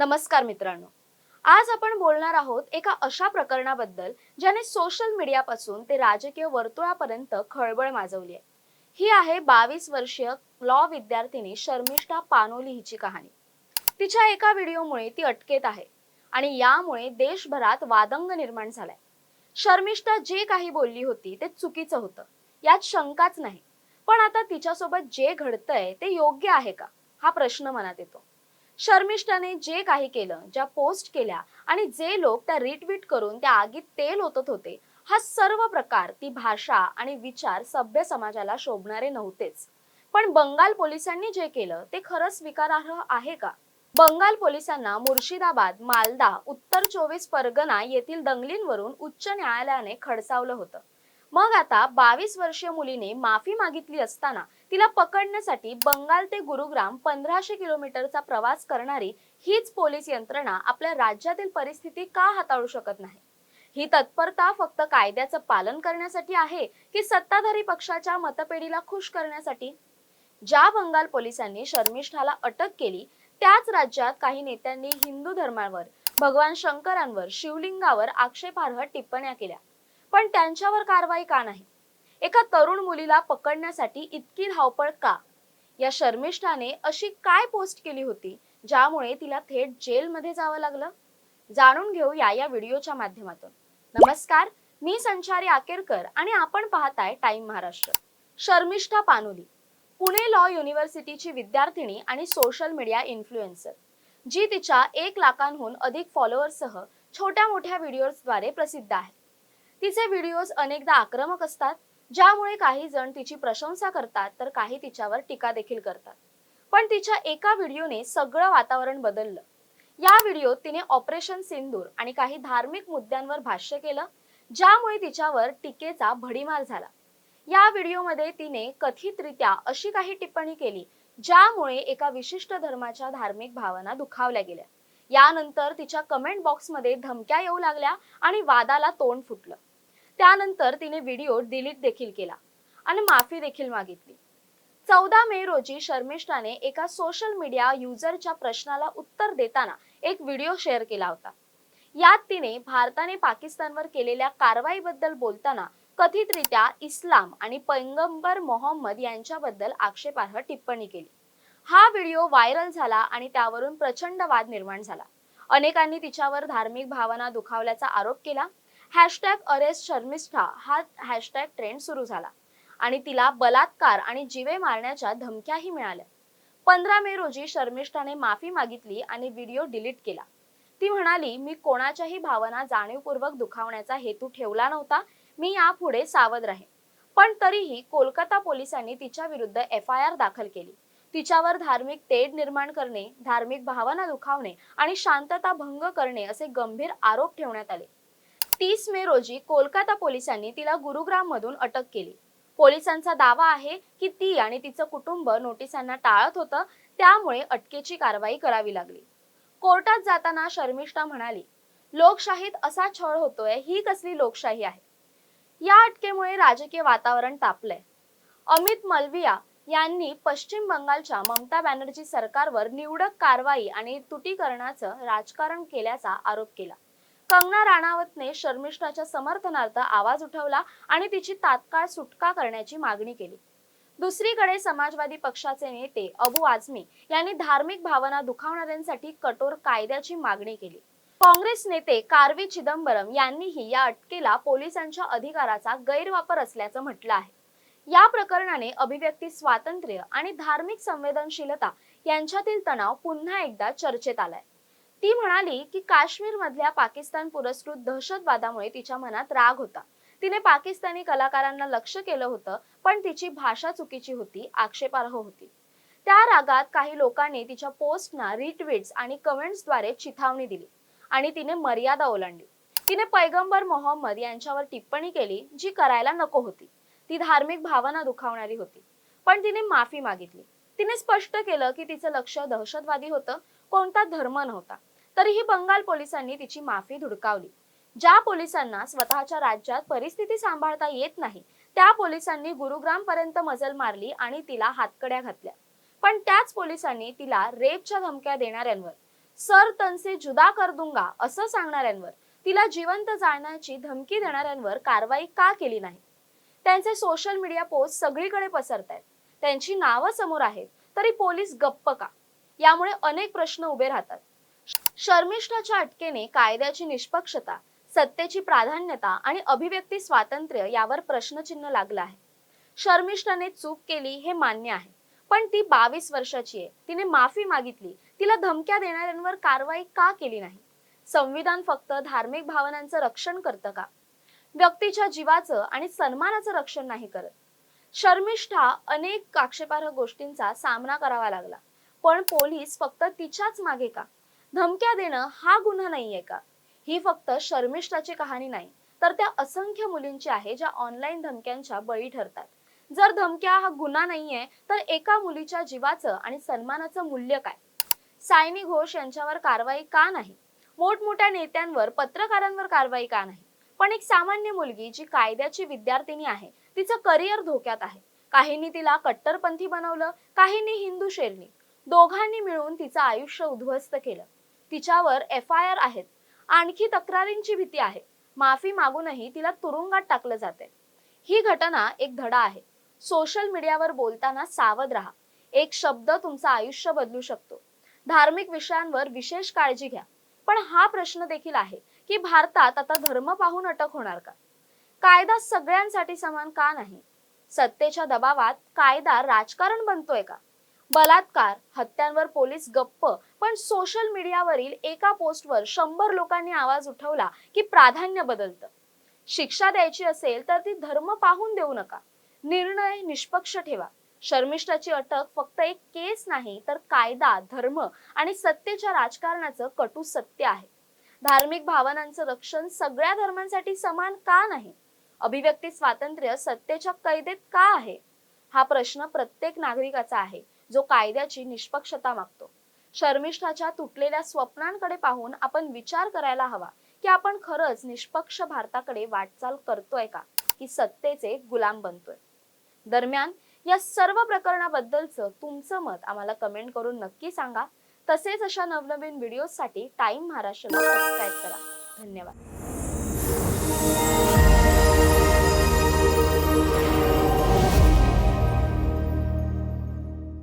नमस्कार मित्रांनो. आज आपण बोलणार आहोत एका अशा प्रकरणाबद्दल ज्याने सोशल मीडियापासून ते राजकीय वर्तुळापर्यंत खळबळ माजवली आहे. ही आहे बावीस वर्षीय लॉ विद्यार्थिनी शर्मिष्ठा पानोली हिची कहाणी. तिच्या एका व्हिडिओमुळे ती अटकेत आहे आणि यामुळे देशभरात वादंग निर्माण झालाय. शर्मिष्ठा जे काही बोलली होती ते चुकीचं होतं यात शंकाच नाही. पण आता तिच्यासोबत जे घडतंय ते योग्य आहे का? हा प्रश्न मनात येतो. शर्मिष्ठाने जे काही केलं ज्या पोस्ट केल्या आणि जे लोक त्या रिट्विट करून त्या आगीत तेल ओतत होते हा सर्व प्रकार ती भाषा आणि विचार सभ्य समाजाला शोभणारे नव्हतेच. पण बंगाल पोलिसांनी जे केलं ते खरंच स्वीकारार्ह आहे का? बंगाल पोलिसांना मुर्शिदाबाद मालदा उत्तर चोवीस परगना येथील दंगलींवरून उच्च न्यायालयाने खडसावलं होतं. मग आता बावीस वर्षीय मुलीने माफी मागितली असताना तिला पकडण्यासाठी बंगाल ते गुरुग्राम पंधराशे किलोमीटरचा प्रवास करणारी हीच पोलीस यंत्रणा आपल्या राज्यातील परिस्थिती का हाताळू शकत नाही? ही तत्परता फक्त कायद्याचं पालन करण्यासाठी आहे की सत्ताधारी पक्षाच्या मतपेढीला खुश करण्यासाठी? ज्या बंगाल पोलिसांनी शर्मिष्ठाला अटक केली त्याच राज्यात काही नेत्यांनी हिंदू धर्मावर भगवान शंकरांवर शिवलिंगावर आक्षेपार्ह टिप्पण्या केल्या. पण त्यांच्यावर कारवाई का नाही? एका तरुण मुलीला पकडण्यासाठी इतकी धावपळ का? या शर्मिष्ठाने अशी काय पोस्ट केली होती ज्यामुळे तिला थेट जेलमध्ये जावं लागलं? जाणून घेऊ या व्हिडिओच्या माध्यमातून. नमस्कार मी संचारी आकेरकर आणि आपण पाहताय टाइम महाराष्ट्र. शर्मिष्ठा पानोली पुणे लॉ युनिव्हर्सिटीची विद्यार्थिनी आणि सोशल मीडिया इन्फ्लुएन्सर जी तिच्या एक लाखांहून अधिक फॉलोअर्ससह छोट्या मोठ्या व्हिडिओजद्वारे प्रसिद्ध आहे. तिचे व्हिडिओज अनेकदा आक्रमक असतात ज्यामुळे काही जण तिची प्रशंसा करतात तर काही तिच्यावर टीका देखील करतात. पण तिच्या एका व्हिडिओने सगळं वातावरण बदललं. या व्हिडिओत तिने ऑपरेशन सिंदूर आणि काही धार्मिक मुद्द्यांवर भाष्य केलं ज्यामुळे तिच्यावर टीकेचा भडीमार झाला. या व्हिडिओमध्ये तिने कथितरित्या अशी काही टिप्पणी केली ज्यामुळे एका विशिष्ट धर्माच्या धार्मिक भावना दुखावल्या गेल्या. यानंतर तिच्या कमेंट बॉक्समध्ये धमक्या येऊ लागल्या आणि वादाला तोंड फुटलं. त्यानंतर तिने व्हिडिओ डिलीट देखील केला आणि माफी देखील मागितली. चौदा मे रोजी शर्मिष्ठाने एका सोशल मीडिया युजरच्या प्रश्नाला उत्तर देताना एक व्हिडिओ शेअर केला होता. यात तिने भारताने पाकिस्तानवर केलेल्या कारवाईबद्दल बोलताना कथितरित्या इस्लाम आणि पैगंबर मोहम्मद यांच्याबद्दल आक्षेपार्ह टिप्पणी केली. हा व्हिडिओ व्हायरल झाला आणि त्यावरून प्रचंड वाद निर्माण झाला. अनेकांनी तिच्यावर धार्मिक भावना दुखावल्याचा आरोप केला हॅशटॅग अरेस्ट शर्मिष्ठा हा हॅशटॅग ट्रेंड सुरू झाला. आणि तिला बलात्कार आणि जीवे मारण्याच्या धमक्याही मिळाल्या. पंधरा मे रोजी शर्मिष्ठाने माफी मागितली आणि व्हिडिओ डिलीट केला. ती म्हणाली मी कोणाच्याही भावना जाणीवपूर्वक दुखावण्याचा हेतू ठेवला नव्हता. मी यापुढे सावध राहीन. पण तरीही कोलकाता पोलिसांनी तिच्या विरुद्ध एफ आय आर दाखल केली. तिच्यावर धार्मिक तेढ निर्माण करणे धार्मिक भावना दुखावणे आणि शांतता भंग करणे असे गंभीर आरोप ठेवण्यात आले. तीस मे रोजी कोलकाता पोलिसांनी तिला गुरुग्राम मधून अटक केली. पोलिसांचा दावा आहे की ती आणि तिचं कुटुंब नोटिसांना टाळत होतं त्यामुळे अटकेची कारवाई करावी लागली. कोर्टात जाताना शर्मिष्ठा म्हणाली लोकशाहीत असा छळ होतोय ही कसली लोकशाही आहे? या अटकेमुळे राजकीय वातावरण तापलंय. अमित मलविया यांनी पश्चिम बंगालच्या ममता बॅनर्जी सरकारवर निवडक कारवाई आणि तुटीकरणाचं राजकारण केल्याचा आरोप केला. कंगना राणावतने शर्मिष्ठाच्या समर्थनार्थ आवाज उठवला आणि तिची तात्काळ सुटका करण्याची मागणी केली. दुसरीकडे समाजवादी पक्षाचे नेते अबू आझमी यांनी धार्मिक भावना दुखावणाऱ्यांसाठी कठोर कायद्याची मागणी केली. काँग्रेस नेते कार्वी चिदंबरम यांनीही या अटकेला पोलिसांच्या अधिकाराचा गैरवापर असल्याचं म्हटलं आहे. या प्रकरणाने अभिव्यक्ती स्वातंत्र्य आणि धार्मिक संवेदनशीलता यांच्यातील तणाव पुन्हा एकदा चर्चेत आलाय. ती म्हणाली की काश्मीर मधल्या पाकिस्तान पुरस्कृत दहशतवादामुळे तिच्या मनात राग होता. तिने पाकिस्तानी कलाकारांना लक्ष केलं होतं पण तिची भाषा चुकीची होती आक्षेपार्ह होती. त्या रागात काही लोकांनी तिच्या पोस्टना रिट्विट्स आणि कमेंट्सद्वारे चिथावणी दिली आणि तिने मर्यादा ओलांडली. तिने पैगंबर मोहम्मद यांच्यावर टिप्पणी केली जी करायला नको होती. ती धार्मिक भावना दुखावणारी होती. पण तिने माफी मागितली. तिने स्पष्ट केलं की तिचं लक्ष दहशतवादी होतं कोणता धर्म नव्हता. तरीही बंगाल पोलिसांनी तिची माफी धुडकावली. ज्या पोलिसांना स्वतःच्या राज्यात परिस्थिती सांभाळता येत नाही त्या पोलिसांनी गुरुग्राम पर्यंत मजल मारली आणि तिला हातकड्या घातल्या. पण त्याच पोलिसांनी तिला रेपच्या धमक्या देणाऱ्यांवर सर तनसे जुदा कर दुंगा असं सांगणाऱ्यांवर तिला जिवंत जाळण्याची धमकी देणाऱ्यांवर कारवाई का केली नाही? त्यांचे सोशल मीडिया पोस्ट सगळीकडे पसरत आहेत त्यांची नावं समोर आहेत तरी पोलीस गप्प का? यामुळे अनेक प्रश्न उभे राहतात. शर्मिष्ठाच्या अटकेने कायद्याची निष्पक्षता सत्तेची प्राधान्यता आणि अभिव्यक्ती स्वातंत्र्य यावर प्रश्नचिन्ह लागलं आहे. शर्मिष्ठाने चूक केली हे मान्य आहे पण ती बावीस वर्षाची आहे. तिने माफी मागितली. तिला धमक्या देणाऱ्यांवर कारवाई का केली नाही? संविधान फक्त धार्मिक भावनांचं रक्षण करतं का? व्यक्तीच्या जीवाचं आणि सन्मानाचं रक्षण नाही करत. शर्मिष्ठा अनेक आक्षेपार्ह गोष्टींचा सामना करावा लागला. पण पोलीस फक्त तिच्याच मागे का? धमक्या देणं हा गुन्हा नाहीये का? ही फक्त शर्मिष्ठाची कहाणी नाही तर त्या असंख्य मुलींची आहे ज्या ऑनलाईन धमक्यांच्या बळी ठरतात. जर धमक्या हा गुन्हा नाहीये तर एका मुलीच्या जीवाचं आणि सन्मानाचं मूल्य काय? सायनी घोष यांच्यावर कारवाई का नाही? मोठमोठ्या नेत्यांवर पत्रकारांवर कारवाई का नाही? पण एक सामान्य मुलगी जी कायद्याची विद्यार्थिनी आहे तिचं करिअर धोक्यात आहे. काहींनी तिला कट्टरपंथी बनवलं काहींनी हिंदू शेरनी. दोघांनी मिळून तिचं आयुष्य उद्ध्वस्त केलं. तिच्यावर एफ आय आर आहेत. आणखी तक्रारींची भीती आहे. माफी मागूनही तिला तुरुंगात टाकलं जाते ही घटना एक धडा आहे. सोशल मीडियावर बोलताना सावध राहा. एक शब्द तुमचं आयुष्य बदलू शकतो. धार्मिक विषयांवर विशेष काळजी घ्या. पण हा प्रश्न देखील आहे की भारतात आता धर्म पाहून अटक होणार का? कायदा सगळ्यांसाठी समान का नाही? सत्तेच्या दबावात कायदा राजकारण बनतोय का? बलात्कार हत्यांवर पोलीस गप्प. पण सोशल मीडियावरील एका पोस्टवर शंभर लोकांनी आवाज उठवला की प्राधान्य बदलतं. शिक्षा द्यायची असेल तर ती धर्म पाहून देऊ नका. निर्णय निष्पक्ष ठेवा. शर्मिष्ठाची अटक फक्त एक केस नाही तर कायदा धर्म आणि सत्तेच्या राजकारणाचं कटू सत्य आहे. धार्मिक भावनांचं रक्षण सगळ्या धर्मांसाठी समान का नाही? अभिव्यक्ती स्वातंत्र्य सत्तेच्या कैदेत का आहे? हा प्रश्न प्रत्येक नागरिकाचा आहे. जो कायद्याची निष्पक्षता मागतो. शर्मिष्ठाच्या तुटलेल्या स्वप्नांकडे पाहून आपण विचार करायला हवा की आपण खरंच निष्पक्ष भारताकडे वाटचाल करतोय का? की सत्तेचे गुलाम बनतोय? दरम्यान या सर्व प्रकरणाबद्दलचं तुमचं मत आम्हाला कमेंट करून नक्की सांगा. तसेच अशा नवनवीन व्हिडिओसाठी टाइम महाराष्ट्राला सबस्क्राईब करा. धन्यवाद.